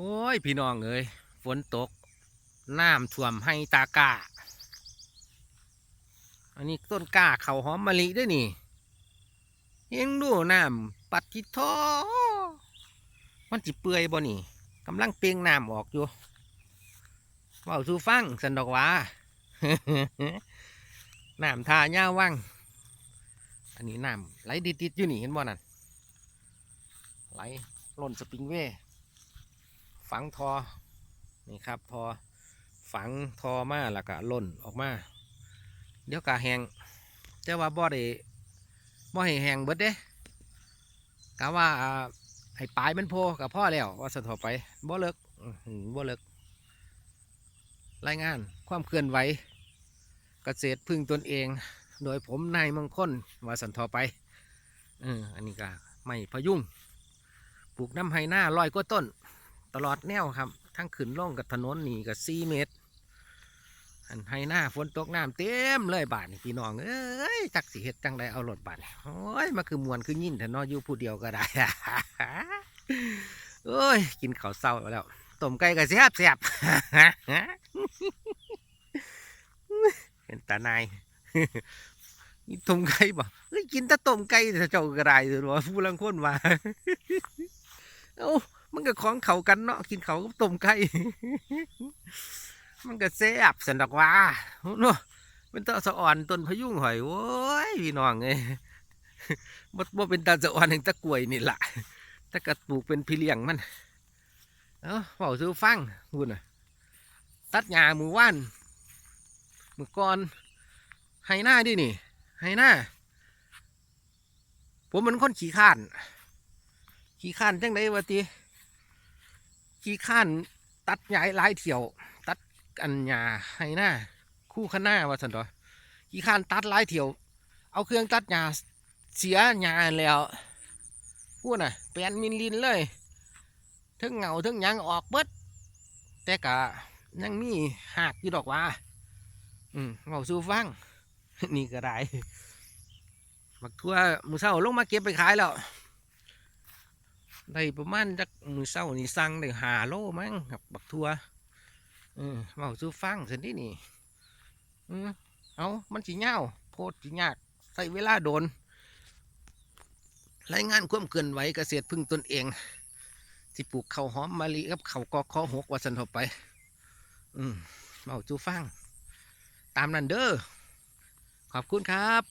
โอ้ย พี่น้องเอ้ยฝนตก น้ำท่วมให้ตากาอันนี้ต้นก้าเขาหอมมะลิด้วยนี่เห็นดูน้ำปัดทิทอมันจิเปื่อยบ่นี่กำลังเปลียงน้ำออกอยู่เว่าสู่ฟังสันดอกว่าน้ำทาย่าว่างอันนี้น้ำไหลดิดๆอยู่นี่เห็นบ่นั่นไหลล่นสปริงเว่ ฝังทอนี่ครับทอฝังทอมาแล้วก็ล่นออกมา เดี๋ยวกะแหงแต่ว่าบ่ได้บ่ให้แหงเบิดเด้กะว่าให้ปลายมันโพกับพ่อแล้วว่าสะทอไปบ่เลิกบ่เลิกรายงานความเคลื่อนไหวเกษตรพึ่งตนเอง โดยผมนายมงคลว่าสันทอไปเอออันนี้ก็ไม่พยุงปลูกน้ำไฮหน้าร้อยกว่าต้น ลอดแนวครับทั้งขึ้นล่องกับถนนนี่ก็สี่เมตรอันไฮหน้าฝนตกน้ำเต็มเลยบาทนี่พี่น้องเอ้ยจักสิเฮ็ดจังไดเอารถบาทโอ้ยมาคือมวนคือยิ่นแต่นออยู่ผู้เดียวก็ได้โอ้ยกินข้าวเศร้าแล้วต้มไก่ก็แซ่บแซ่บเป็นตานายนี่ต้มไก่บ่เฮ้ยกินแต่ต้มไก่แต่เจ้าก็ได้สิว่าผู้ลังคนว่าเอ้า มันก็ของเขากันเนาะกินเขากับต้มไก่มันก็แซ่บสันดอกว่าเนาะเป็นตาสะอ่อนต้นพยุงหอยโว้ยพี่น้องเอ้ยบ่บ่เป็นตาสะอ่อนแห่งตะกล้วยนี่ล่ะถ้ากระปลูกเป็นพี่เลี้ยงมันเอ้าเฝ้าซื้อฟังพูดน่ะตัดหญ้าหมู่ว่านมือก่อนให้หน้าดินี่ให้หน้าผมมันคนขี้ข้าน ขี้ข้านจังไดวะติ ขี้ข้านตัดหญ้าหลายเที่ยว ตัดอันหญ้าให้หน้า คู่ขน้าว่าสันต่อขี้ข้านตัดหลายเที่ยว เอาเครื่องตัดหญ้าเสียหญ้าแล้วพูดน่ะแปลนมินลินเลยทึงเหงาทึงยังออกเบิดแต่กะยังมีหักอยู่ดอกว่า อืมเงาสู้ฟัง นี่ก็ได้บักทั่วมือเศร้าลงมาเก็บไปขายแล้ว ได้ประมาณจักมือเศร้านี่สั่งได้หาโลมั้งครับบักทัวเออเมาสู้ฟังสิที่นี่อืมเอามันสิเงาโพดสิยากใส่เวลาโดนรายงานความเกินไหวเกษตรพึ่งตนเองที่ปลูกข้าวหอมมะลิกับข้าวกอคอหกว่าสันทบไป อืมเมาสู้ฟัง ตามนั้นเด้อขอบคุณครับ